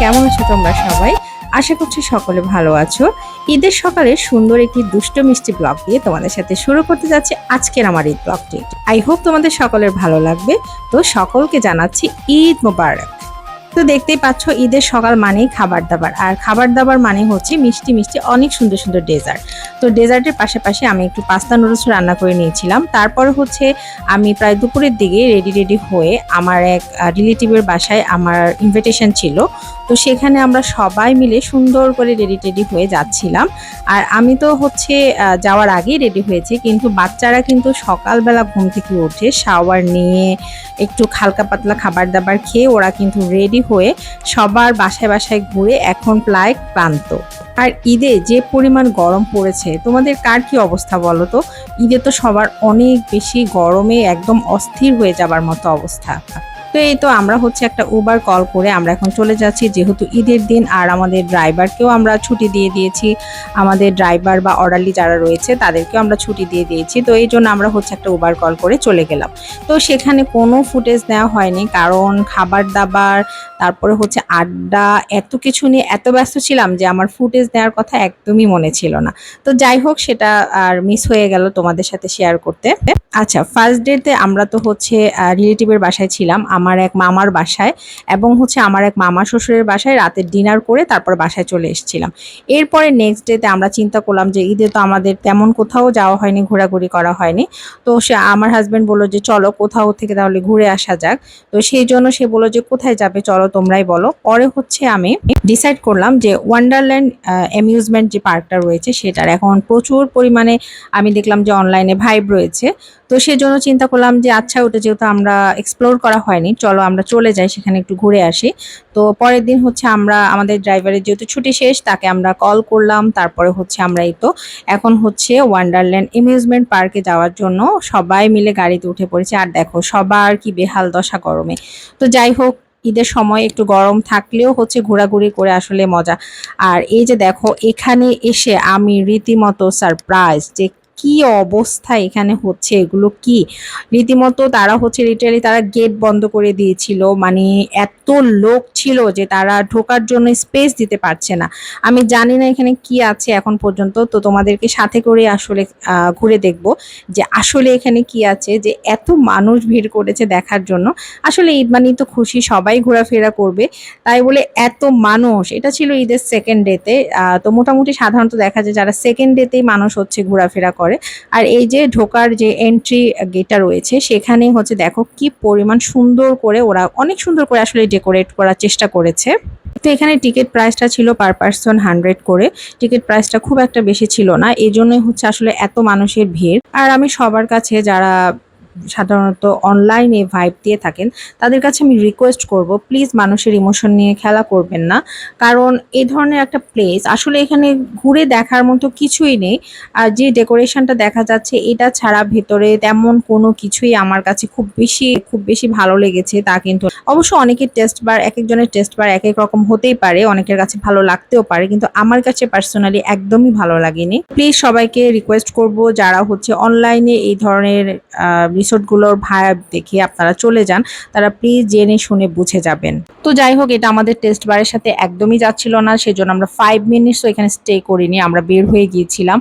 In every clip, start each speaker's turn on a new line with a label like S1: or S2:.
S1: কেমন আছো তোমরা সবাই? আশা করছি সকলে ভালো আছো। ঈদের সকালে সুন্দর একটি দুষ্ট মিষ্টি ব্লগ দিয়ে তোমাদের সাথে শুরু করতে যাচ্ছে আজকের আমার ঈদ ব্লগটি। আই হোপ তোমাদের সকলের ভালো লাগবে। তো সকলকে জানাচ্ছি ঈদ মোবারক। তো দেখতেই পাচ্ছ, ঈদের সকাল মানেই খাবার দাবার আর খাবার দাবার মানে হচ্ছে মিষ্টি মিষ্টি অনেক সুন্দর সুন্দর ডেজার্ট। তো ডেজার্টের পাশাপাশি আমি একটু পাস্তা নুডলস রান্না করে নিয়েছিলাম। তারপর হচ্ছে আমি প্রায় দুপুরের দিকে রেডি রেডি হয়ে আমার এক রিলেটিভের বাসায় আমার ইনভিটেশন ছিল। তো সেখানে আমরা সবাই মিলে সুন্দর করে রেডি টেডি হয়ে যাচ্ছিলাম। আর আমি তো হচ্ছে যাওয়ার আগেই রেডি হয়েছি। কিন্তু বাচ্চারা কিন্তু সকালবেলা ঘুম থেকে উঠে শাওয়ার নিয়ে একটু হালকা পাতলা খাবার দাবার খেয়ে ওরা কিন্তু রেডি হয়ে সবার বাসায় বাসায় ঘুরে এখন প্রায় ক্লান্ত। আর ঈদে যে পরিমাণ গরম পড়েছে, তোমাদের কার কি অবস্থা বলো তো? ঈদে তো সবার অনেক বেশি গরমে একদম অস্থির হয়ে যাবার মতো অবস্থা। তো এই তো আমরা হচ্ছে একটা উবার কল করে আমরা এখন চলে যাচ্ছি। যেহেতু ঈদের দিন আর আমাদের ড্রাইভারকেও আমরা ছুটি দিয়ে দিয়েছি, আমাদের ড্রাইভার বা অর্ডারলি যারা রয়েছে তাদেরকেও আমরা ছুটি দিয়ে দিয়েছি। তো এই জন্য আমরা হচ্ছে একটা উবার কল করে চলে গেলাম। তো সেখানে কোনো ফুটেজ নেওয়া হয়নি কারণ খাবার দাবার, তারপরে হচ্ছে আড্ডা, এত কিছু নিয়ে এত ব্যস্ত ছিলাম যে আমার ফুটেজ নেওয়ার কথা একদমই মনে ছিল না। তো যাই হোক সেটা আর মিস হয়ে গেল তোমাদের সাথে শেয়ার করতে। আচ্ছা ফার্স্ট ডেতে আমরা তো হচ্ছে রিলেটিভের বাসায় ছিলাম। আমার এক মামার বাসায় এবং হচ্ছে আমার এক মামা শ্বশুরের বাসায় রাতের ডিনার করে তারপর বাসায় চলে এসেছিলাম। এরপরে নেক্সট ডেতে আমরা চিন্তা করলাম যে ঈদে তো আমাদের তেমন কোথাও যাওয়া হয়নি, ঘোরাঘুরি করা হয়নি। তো সে আমার হাজব্যান্ড বলল যে চলো কোথাও থেকে তাহলে ঘুরে আসা যাক। তো সেই জন্য সে বলল যে কোথায় যাবে চলো তোমরাই বলো। পরে হচ্ছে আমি ডিসাইড করলাম যে ওয়ান্ডারল্যান্ড অ্যামিউজমেন্ট যে পার্কটা রয়েছে সেটার। এখন প্রচুর পরিমাণে আমি দেখলাম যে অনলাইনে ভাইব রয়েছে। তো সেজন্য চিন্তা করলাম যে আচ্ছা ওটা যেহেতু আমরা এক্সপ্লোর করা হয়নি, চলো আমরা চলে যাই, সেখানে একটু ঘুরে আসি। তো পরের দিন হচ্ছে আমরা, আমাদের ড্রাইভারের যেহেতু ছুটি শেষ, তাকে আমরা কল করলাম, তারপরে হচ্ছে আমরা এই তো এখন হচ্ছে ওয়ান্ডারল্যান্ড অ্যামিউজমেন্ট পার্কে যাওয়ার জন্য সবাই মিলে গাড়িতে উঠে পড়েছে। আর দেখো, সবার কি বেহাল দশা গরমে। তো যাই হোক, ঈদের সময় একটু গরম থাকলেও হচ্ছে ঘোরাঘুরি করে আসলে মজা। আর এই যে দেখো, এখানে এসে আমি রীতিমতো সারপ্রাইজ যে কি অবস্থা এখানে হচ্ছে? এগুলো কি? রীতিমতো তারা হচ্ছে লিটারালি তারা গেট বন্ধ করে দিয়েছিল। মানে এত লোক ছিল যে তারা ঢোকার জন্য স্পেস দিতে পারছে না। আমি জানি না এখানে কি আছে এখন পর্যন্ত। তো তোমাদেরকে সাথে করে আসলে ঘুরে দেখব যে আসলে এখানে কি আছে, যে এত মানুষ ভিড় করেছে দেখার জন্য। আসলে ঈদ মানেই তো খুশি, সবাই ঘোরাফেরা করবে। তাই বলে এত মানুষ, এটা ছিল ঈদের সেকেন্ড ডেতে তো। মোটামুটি সাধারণত দেখা যায় যারা সেকেন্ড ডেতেই মানুষ হচ্ছে ঘোরাফেরা করে। আর এই যে ঢোকার যে এন্ট্রি গেটটা রয়েছে, সেখানে হচ্ছে দেখো কি পরিমাণ সুন্দর করে ওরা, অনেক সুন্দর করে আসলে ডেকোরেট করার চেষ্টা করেছে। তো এখানে টিকিট প্রাইসটা ছিল পার পার্সন হান্ড্রেড করে। টিকিট প্রাইসটা খুব একটা বেশি ছিল না এই জন্যই হচ্ছে আসলে এত মানুষের ভিড়। আর আমি সবার কাছে যারা সাধারণত অনলাইনে ভাইব দিয়ে থাকেন, তাদের কাছে আমি রিকোয়েস্ট করব প্লিজ মানুষের ইমোশন নিয়ে খেলা করবেন না। কারণ এই ধরনের একটা প্লেস আসলে এখানে ঘুরে দেখার মতো কিছুই নেই। আর যে ডেকোরেশনটা দেখা যাচ্ছে, এটা ছাড়া ভেতরে তেমন কোনো কিছুই আমার কাছে খুব বেশি খুব বেশি ভালো লেগেছে তা কিন্তু অবশ্য অনেকের টেস্ট বার এক একজনের টেস্ট বার এক এক রকম হতেই পারে, অনেকের কাছে ভালো লাগতেও পারে, কিন্তু আমার কাছে পার্সোনালি একদমই ভালো লাগেনি। প্লিজ সবাইকে রিকোয়েস্ট করব, যারা হচ্ছে অনলাইনে এই ধরনের রিসোর্টগুলোর ভাইব দেখে আপনারা চলে যান, তারা প্লিজ জেনে শুনে বুঝে যাবেন। তো যাই হোক, এটা আমাদের টেস্ট বারের সাথে একদমই যাচ্ছিল না, সেজন্য আমরা ফাইভ মিনিটসও এখানে স্টে করিনি, আমরা বের হয়ে গিয়েছিলাম।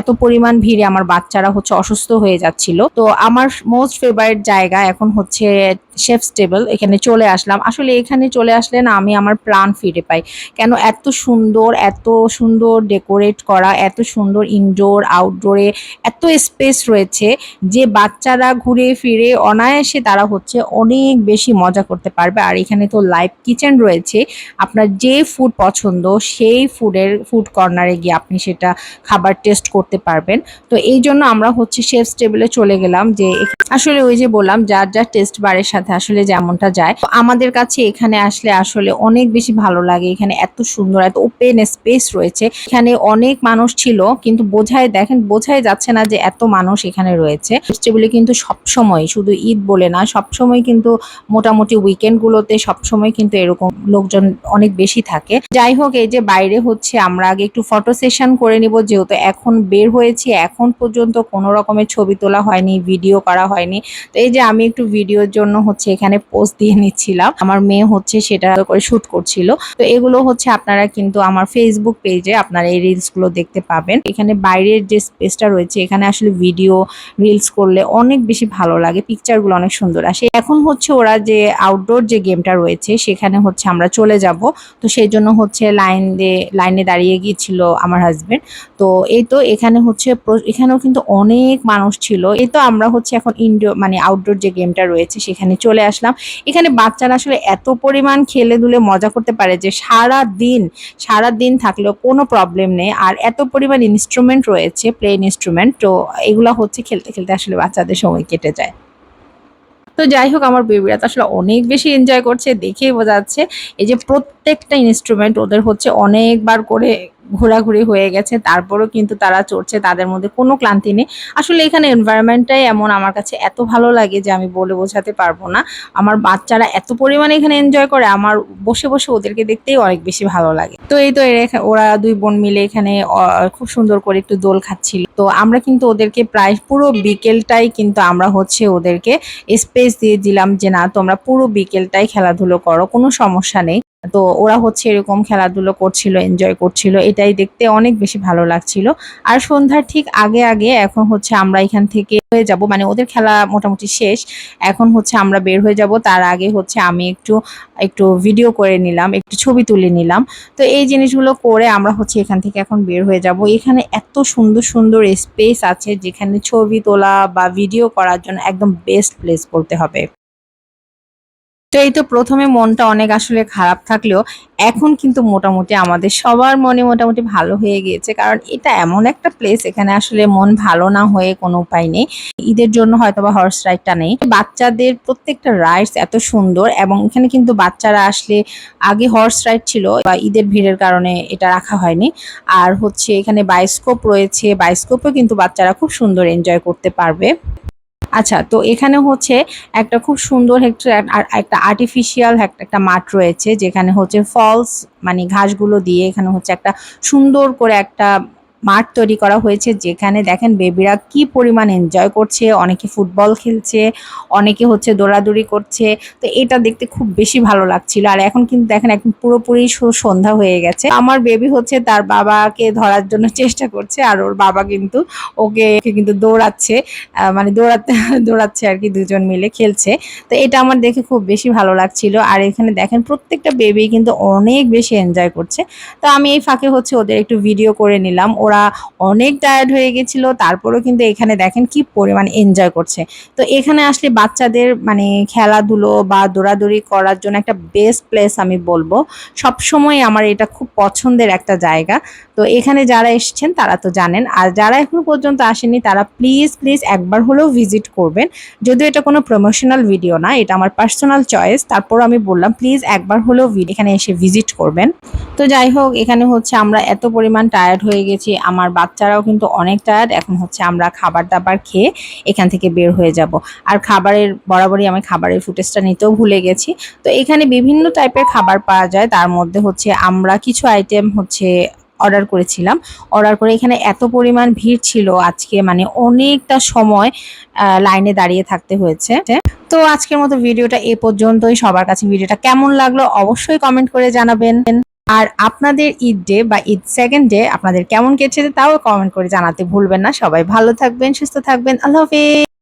S1: এত পরিমাণ ভিড়ে আমার বাচ্চারা হচ্ছে অসুস্থ হয়ে যাচ্ছিল। তো আমার মোস্ট ফেভারিট জায়গা এখন হচ্ছে শেফ টেবল এখানে চলে আসলাম। আসলে এখানে চলে আসলে না আমি আমার প্রাণ ফিরে পাই। কেন এত সুন্দর এত সুন্দর ডেকোরেট করা, এত সুন্দর ইনডোর আউটডোরে এত স্পেস রয়েছে যে বাচ্চারা ঘুরে ফিরে অনায়াসে তারা হচ্ছে অনেক বেশি মজা করতে পারবে। আর এখানে তো লাইভ কিচেন রয়েছে। আপনার যে ফুড পছন্দ, সেই ফুডের ফুড কর্নারে গিয়ে আপনি সেটা খাবার টেস্ট করতে পারবেন। তো এই জন্য আমরা হচ্ছে শেফস টেবিলে চলে গেলাম যে আসলে ওই যে বললাম, যার যার টেস্ট বারের সাথে আসলে যেমনটা যায়। আমাদের কাছে এখানে আসলে আসলে অনেক বেশি ভালো লাগে। এখানে এত সুন্দর, এত ওপেন স্পেস রয়েছে। এখানে অনেক মানুষ ছিল, কিন্তু বোঝায়, দেখেন, বোঝাই যাচ্ছে না যে এত মানুষ এখানে রয়েছে। টেবিলে কিন্তু সবসময়, শুধু ঈদ বলে না, সবসময় কিন্তু মোটামুটি উইকেন্ড গুলোতে সবসময় কিন্তু এরকম লোকজন অনেক বেশি থাকে। যাই হোক, এই যে বাইরে হচ্ছে, আমরা আগে একটু ফটো সেশন করে নিব, যেহেতু এখন বের হয়েছি, এখন পর্যন্ত কোনো রকমের ছবি তোলা হয়নি ভিডিও করা হয়নি। তো এই যে আমি একটু ভিডিওর জন্য হচ্ছে এখানে পোস্ট দিয়ে নিচ্ছিলাম। আমার মেয়ে হচ্ছে সেটা করে শুট করছিল। তো এগুলো হচ্ছে আপনারা কিন্তু আমার ফেসবুক পেজে আপনারা এই রিলসগুলো দেখতে পাবেন। এখানে বাইরের যে স্পেসটা রয়েছে, এখানে আসলে ভিডিও রিলস করলে অনেক বেশি ভালো লাগে। পিকচারগুলো অনেক সুন্দর আসে। এখন হচ্ছে ওরা যে আউটডোর যে গেমটা রয়েছে, সেখানে হচ্ছে আমরা চলে যাব। তো সেই জন্য হচ্ছে লাইন দিয়ে লাইনে দাঁড়িয়ে গিয়েছিল আমার হাজবেন্ড তো এই তো এখানে হচ্ছে এখানেও কিন্তু অনেক মানুষ ছিল। এই তো আমরা হচ্ছে এখন ইনডোর মানে আউটডোর যে গেমটা রয়েছে, সেখানে চলে আসলাম। এখানে বাচ্চারা আসলে এত পরিমাণ খেলে দুলে মজা করতে পারে যে সারা দিন সারা দিন থাকলেও কোনো প্রবলেম নেই। আর এত পরিমাণ ইনস্ট্রুমেন্ট রয়েছে প্লে ইনস্ট্রুমেন্ট তো এগুলো হচ্ছে খেলতে খেলতে আসলে বাচ্চাদের সময় কেটে যায়। তো যাই হোক, আমার বেবিরা তো আসলে অনেক বেশি এনজয় করছে, দেখেই বোঝা যাচ্ছে। এই যে প্রত্যেকটা ইনস্ট্রুমেন্ট ওদের হচ্ছে অনেকবার করে ঘোরাঘুরি হয়ে গেছে, তারপরও কিন্তু তারা চড়ছে, তাদের মধ্যে কোনো ক্লান্তি নেই। আসলে এখানে এনভায়রনমেন্টটাই এমন আমার কাছে এত ভালো লাগে যে আমি বলে বোঝাতে পারব না। আমার বাচ্চারা এত পরিমাণে এখানে এনজয় করে, আমার বসে বসে ওদেরকে দেখতেই অনেক বেশি ভালো লাগে। তো এই তো ওরা দুই বোন মিলে এখানে খুব সুন্দর করে একটু দোল খাচ্ছিল। তো আমরা কিন্তু ওদেরকে প্রায় পুরো বিকেলটাই কিন্তু আমরা হচ্ছে ওদেরকে স্পেস দিয়ে দিলাম যে, না, তোমরা পুরো বিকেলটাই খেলাধুলো করো, কোনো সমস্যা নেই। তো ওরা হচ্ছে এরকম খেলাধুলো করছিল এনজয় করছিল, এটাই দেখতে অনেক বেশি ভালো লাগছিল। আর সন্ধ্যার ঠিক আগে আগে এখন হচ্ছে আমরা এখান থেকে হয়ে যাব মানে ওদের খেলা মোটামুটি শেষ, এখন হচ্ছে আমরা বের হয়ে যাব। তার আগে হচ্ছে আমি একটু একটু ভিডিও করে নিলাম, একটু ছবি তুলে নিলাম। তো এই জিনিসগুলো করে আমরা হচ্ছে এখান থেকে এখন বের হয়ে যাব। এখানে এত সুন্দর সুন্দর স্পেস আছে যেখানে ছবি তোলা বা ভিডিও করার জন্য একদম বেস্ট প্লেস বলতে হবে। তো এই তো প্রথমে মনটা অনেক আসলে খারাপ থাকলেও এখন কিন্তু মোটামুটি আমাদের সবার মনে মোটামুটি ভালো হয়ে গিয়েছে। কারণ এটা এমন একটা প্লেস এখানে আসলে মন ভালো না হয়ে কোনো উপায় নেই। ঈদের জন্য হয়তো বা হর্স রাইডটা নেই। বাচ্চাদের প্রত্যেকটা রাইডস এত সুন্দর এবং এখানে কিন্তু বাচ্চারা আসলে আগে হর্স রাইড ছিল বা ঈদের ভিড়ের কারণে এটা রাখা হয়নি। আর হচ্ছে এখানে বায়োস্কোপ রয়েছে। বায়োস্কোপও কিন্তু বাচ্চারা খুব সুন্দর এনজয় করতে পারবে। আচ্ছা তো এখানে হচ্ছে একটা খুব সুন্দর একটা আর- একটা আর্টিফিশিয়াল একটা মাঠ রয়েছে, যেখানে হচ্ছে ফলস মানে ঘাসগুলো দিয়ে এখানে হচ্ছে একটা সুন্দর করে একটা মাঠ তৈরি করা হয়েছে যেখানে দেখেন বেবিরা কি পরিমাণ এনজয় করছে, অনেকে ফুটবল খেলছে, অনেকে হচ্ছে দৌড়াদৌড়ি করছে। তো এটা দেখতে খুব বেশি ভালো লাগছিল। আর এখন কিন্তু দেখেন এখন পুরোপুরি সন্ধ্যা হয়ে গেছে। আমার বেবি হচ্ছে তার বাবাকে ধরার জন্য চেষ্টা করছে আর ওর বাবা কিন্তু ওকে কিন্তু দৌড়াচ্ছে মানে দৌড়াতে, দৌড়াচ্ছে আর কি দুজন মিলে খেলছে। তো এটা আমার দেখে খুব বেশি ভালো লাগছিল। আর এখানে দেখেন প্রত্যেকটা বেবি কিন্তু অনেক বেশি এনজয় করছে। তো আমি এই ফাঁকে হচ্ছে ওদের একটু ভিডিও করে নিলাম। ওরা অনেক টায়ার্ড হয়ে গেছিল, তারপরেও কিন্তু এখানে দেখেন কি পরিমাণ এনজয় করছে। তো এখানে আসলে বাচ্চাদের মানে খেলাধুলো বা দৌড়াদৌড়ি করার জন্য একটা বেস্ট প্লেস আমি বলব। সবসময় আমার এটা খুব পছন্দের একটা জায়গা। তো এখানে যারা এসেছেন তারা তো জানেন। আর যারা এখনও পর্যন্ত আসেনি তারা প্লিজ প্লিজ একবার হলেও ভিজিট করবেন। যদিও এটা কোনো প্রমোশনাল ভিডিও না, এটা আমার পার্সোনাল চয়েস তারপর আমি বললাম প্লিজ একবার হলেও এখানে এসে ভিজিট করবেন। তো যাই হোক, এখানে হচ্ছে আমরা এত পরিমাণ টায়ার্ড হয়ে গেছি। আমার বাচ্চারাও কিন্তু অনেক টায়ার্ড এখন হচ্ছে আমরা খাবার দাবার খেয়ে এখান থেকে বের হয়ে যাব। আর খাবারের, বরাবরই আমি খাবারের ফুটেজটা নিতেও ভুলে গেছি। তো এখানে বিভিন্ন টাইপের খাবার পাওয়া যায়। তার মধ্যে হচ্ছে আমরা কিছু আইটেম হচ্ছে অর্ডার করেছিলাম। অর্ডার করে এখানে এত পরিমাণ ভিড় ছিল আজকে মানে অনেকটা সময় লাইনে দাঁড়িয়ে থাকতে হয়েছে। তো আজকের মতো ভিডিওটা এ পর্যন্তই। সবার কাছে ভিডিওটা কেমন লাগল অবশ্যই কমেন্ট করে জানাবেন। আর আপনাদের ঈদ ডে বা ঈদ সেকেন্ড ডে আপনাদের কেমন কেটেছে তাও কমেন্ট করে জানাতে ভুলবেন না। সবাই ভালো থাকবেন, সুস্থ থাকবেন। আল্লাহ হাফেজ।